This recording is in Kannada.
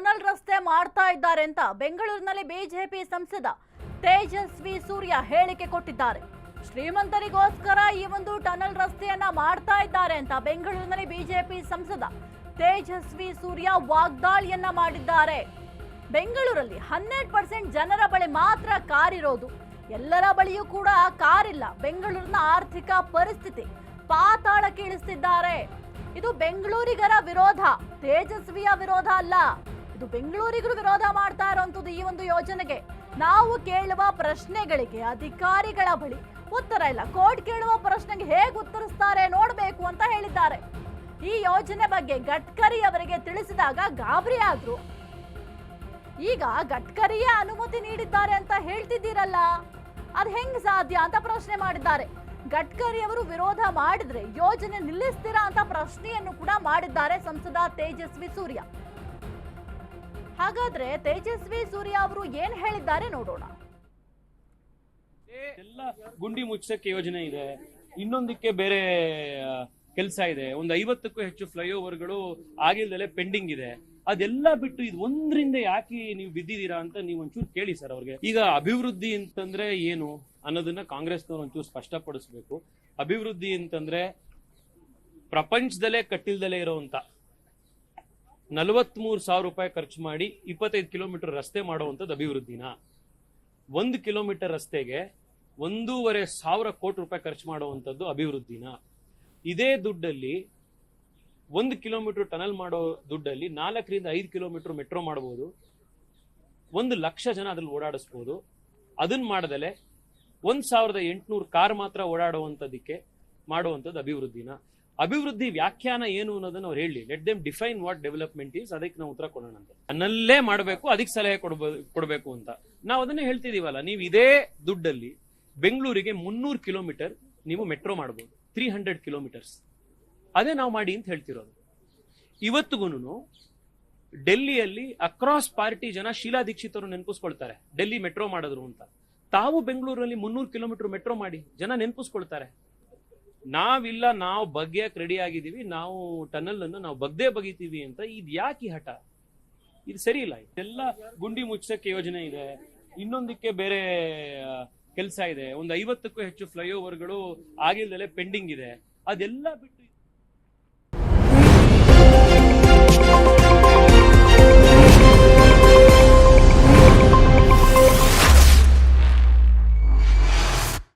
ಟನಲ್ ರಸ್ತೆ ಮಾಡ್ತಾ ಇದ್ದಾರೆ ಅಂತ ಬೆಂಗಳೂರಿನಲ್ಲಿ ಬಿಜೆಪಿ ಸಂಸದ ತೇಜಸ್ವಿ ಸೂರ್ಯ ಹೇಳಿಕೆ ಕೊಟ್ಟಿದ್ದಾರೆ. ಶ್ರೀಮಂತರಿಗೋಸ್ಕರ ಈ ಒಂದು ಟನಲ್ ರಸ್ತೆಯನ್ನ ಮಾಡ್ತಾ ಇದ್ದಾರೆ ಅಂತ ಬೆಂಗಳೂರಿನಲ್ಲಿ ಬಿಜೆಪಿ ಸಂಸದ ತೇಜಸ್ವಿ ಸೂರ್ಯ ವಾಗ್ದಾಳಿಯನ್ನ ಮಾಡಿದ್ದಾರೆ. ಬೆಂಗಳೂರಲ್ಲಿ ಹನ್ನೆರಡು ಪರ್ಸೆಂಟ್ ಜನರ ಬಳಿ ಮಾತ್ರ ಕಾರ್ ಇರೋದು. ಎಲ್ಲರ ಬಳಿಯೂ ಕೂಡ ಕಾರ್ ಇಲ್ಲ. ಬೆಂಗಳೂರಿನ ಆರ್ಥಿಕ ಪರಿಸ್ಥಿತಿ ಪಾತಾಳಕ್ಕೆ ಇಳಿಸ್ತಿದ್ದಾರೆ. ಇದು ಬೆಂಗಳೂರಿಗರ ವಿರೋಧ. ತೇಜಸ್ವಿಯ ವಿರೋಧ ಅಲ್ಲ. ಇದು ಬೆಂಗಳೂರಿಗರು ವಿರೋಧ ಮಾಡ್ತಾ ಇರುವಂತದ್ದು ಈ ಒಂದು ಯೋಜನೆಗೆ. ನಾವು ಕೇಳುವ ಪ್ರಶ್ನೆಗಳಿಗೆ ಅಧಿಕಾರಿಗಳ ಬಳಿ ಉತ್ತರ ಇಲ್ಲ. ಕೋರ್ಟ್ ಕೇಳುವ ಪ್ರಶ್ನೆಗೆ ಹೇಗೆ ಉತ್ತರಿಸ್ತಾರೆ ನೋಡಬೇಕು ಅಂತ ಹೇಳಿದ್ದಾರೆ. ಈ ಯೋಜನೆ ಬಗ್ಗೆ ಗಡ್ಕರಿ ಅವರಿಗೆ ತಿಳಿಸಿದಾಗ ಗಾಬರಿ ಆದ್ರು. ಈಗ ಗಡ್ಕರಿಯೇ ಅನುಮತಿ ನೀಡಿದ್ದಾರೆ ಅಂತ ಹೇಳ್ತಿದ್ದೀರಲ್ಲ? ಅದು ಹೆಂಗ್ ಸಾಧ್ಯ ಅಂತ ಪ್ರಶ್ನೆ ಮಾಡಿದ್ದಾರೆ. ಗಡ್ಕರಿ ಅವರು ವಿರೋಧ ಮಾಡಿದ್ರೆ ಯೋಜನೆ ನಿಲ್ಲಿಸ್ತೀರಾ ಅಂತ ಪ್ರಶ್ನೆಯನ್ನು ಕೂಡ ಮಾಡಿದ್ದಾರೆ ಸಂಸದ ತೇಜಸ್ವಿ ಸೂರ್ಯ. ಹಾಗಾದ್ರೆ ತೇಜಸ್ವಿ ಸೂರ್ಯ ಅವರು ಏನ್ ಹೇಳಿದ್ದಾರೆ ನೋಡೋಣ. ಎಲ್ಲ ಗುಂಡಿ ಮುಚ್ಚಕ್ಕೆ ಯೋಜನೆ ಇದೆ. ಇನ್ನೊಂದಕ್ಕೆ ಬೇರೆ ಕೆಲಸ ಇದೆ. ಒಂದು ಐವತ್ತಕ್ಕೂ ಹೆಚ್ಚು ಫ್ಲೈಓವರ್ಗಳು ಆಗಿಲ್ದಲೆ ಪೆಂಡಿಂಗ್ ಇದೆ. ಅದೆಲ್ಲ ಬಿಟ್ಟು ಇದು ಒಂದ್ರಿಂದ ಯಾಕೆ ನೀವು ಬಿದ್ದಿದ್ದೀರಾ ಅಂತ ನೀವು ಒಂಚೂರು ಕೇಳಿ ಸರ್ ಅವ್ರಿಗೆ. ಈಗ ಅಭಿವೃದ್ಧಿ ಅಂತಂದ್ರೆ ಏನು ಅನ್ನೋದನ್ನ ಕಾಂಗ್ರೆಸ್ನವ್ರು ಒಂಚೂರು ಸ್ಪಷ್ಟಪಡಿಸ್ಬೇಕು. ಅಭಿವೃದ್ಧಿ ಅಂತಂದ್ರೆ ಪ್ರಪಂಚದಲ್ಲೇ ಕಟ್ಟಿಲ್ದಲೇ ಇರೋಂತ ನಲವತ್ಮೂರು ಸಾವಿರ ರೂಪಾಯಿ ಖರ್ಚು ಮಾಡಿ ಇಪ್ಪತ್ತೈದು ಕಿಲೋಮೀಟರ್ ರಸ್ತೆ ಮಾಡುವಂಥದ್ದು ಅಭಿವೃದ್ಧಿನ? ಒಂದು ಕಿಲೋಮೀಟರ್ ರಸ್ತೆಗೆ ಒಂದೂವರೆ ಸಾವಿರ ಕೋಟಿ ರೂಪಾಯಿ ಖರ್ಚು ಮಾಡುವಂಥದ್ದು ಅಭಿವೃದ್ಧಿನ? ಇದೇ ದುಡ್ಡಲ್ಲಿ, ಒಂದು ಕಿಲೋಮೀಟರ್ ಟನಲ್ ಮಾಡೋ ದುಡ್ಡಲ್ಲಿ ನಾಲ್ಕರಿಂದ ಐದು ಕಿಲೋಮೀಟರ್ ಮೆಟ್ರೋ ಮಾಡ್ಬೋದು. ಒಂದು ಲಕ್ಷ ಜನ ಅದ್ರಲ್ಲಿ ಓಡಾಡಿಸ್ಬೋದು. ಅದನ್ನ ಮಾಡದಲೆ ಒಂದು ಸಾವಿರದ ಎಂಟುನೂರು ಕಾರ್ ಮಾತ್ರ ಓಡಾಡುವಂಥದ್ದಕ್ಕೆ ಮಾಡುವಂಥದ್ದು ಅಭಿವೃದ್ಧಿನ? ಅಭಿವೃದ್ಧಿ ವ್ಯಾಖ್ಯಾನ ಏನು ಅನ್ನೋದನ್ನ ಅವ್ರು ಹೇಳಿ. Let them define what development is ಅದಕ್ಕೆ ನಾವು ಉತ್ತರ ಕೊಡೋಣ ಅಂತ. ನನ್ನಲ್ಲೇ ಮಾಡಬೇಕು, ಅದಕ್ಕೆ ಸಲಹೆ ಕೊಡಬೇಕು ಅಂತ. ನಾವು ಅದನ್ನೇ ಹೇಳ್ತಿದೀವಲ್ಲ, ನೀವು ಇದೇ ದುಡ್ಡಲ್ಲಿ ಬೆಂಗಳೂರಿಗೆ ಮುನ್ನೂರು ಕಿಲೋಮೀಟರ್ ನೀವು ಮೆಟ್ರೋ ಮಾಡ್ಬೋದು. ತ್ರೀ ಹಂಡ್ರೆಡ್ ಕಿಲೋಮೀಟರ್ಸ್ ಅದೇ ನಾವು ಮಾಡಿ ಅಂತ ಹೇಳ್ತಿರೋದು. ಇವತ್ತಿಗೂ ಡೆಲ್ಲಿಯಲ್ಲಿ ಅಕ್ರಾಸ್ ಪಾರ್ಟಿ ಜನ ಶೀಲಾ ದೀಕ್ಷಿತ್ ಅವರು ನೆನಪಿಸ್ಕೊಳ್ತಾರೆ. ಡೆಲ್ಲಿ ಮೆಟ್ರೋ ಮಾಡಿದ್ರು ಅಂತ. ತಾವು ಬೆಂಗಳೂರಲ್ಲಿ ಮುನ್ನೂರು ಕಿಲೋಮೀಟರ್ ಮೆಟ್ರೋ ಮಾಡಿ ಜನ ನೆನಪಿಸ್ಕೊಳ್ತಾರೆ. ನಾವಿಲ್ಲ, ನಾವು ಬಗ್ಗೆಯಕ್ಕೆ ರೆಡಿ ಆಗಿದ್ದೀವಿ, ನಾವು ಟನಲ್ ಅನ್ನು ನಾವು ಬಗ್ದೇ ಬಗೀತೀವಿ ಅಂತ ಇದು ಯಾಕೆ ಹಠ? ಇದು ಸರಿ ಇಲ್ಲ. ಇದೆಲ್ಲ ಗುಂಡಿ ಮುಚ್ಚಕ್ಕೆ ಯೋಜನೆ ಇದೆ. ಇನ್ನೊಂದಕ್ಕೆ ಬೇರೆ ಕೆಲಸ ಇದೆ. ಒಂದು ಐವತ್ತಕ್ಕೂ ಹೆಚ್ಚು ಫ್ಲೈಓವರ್ಗಳು ಆಗಿಲ್ದಲೆ ಪೆಂಡಿಂಗ್ ಇದೆ. ಅದೆಲ್ಲ ಬಿಟ್ಟು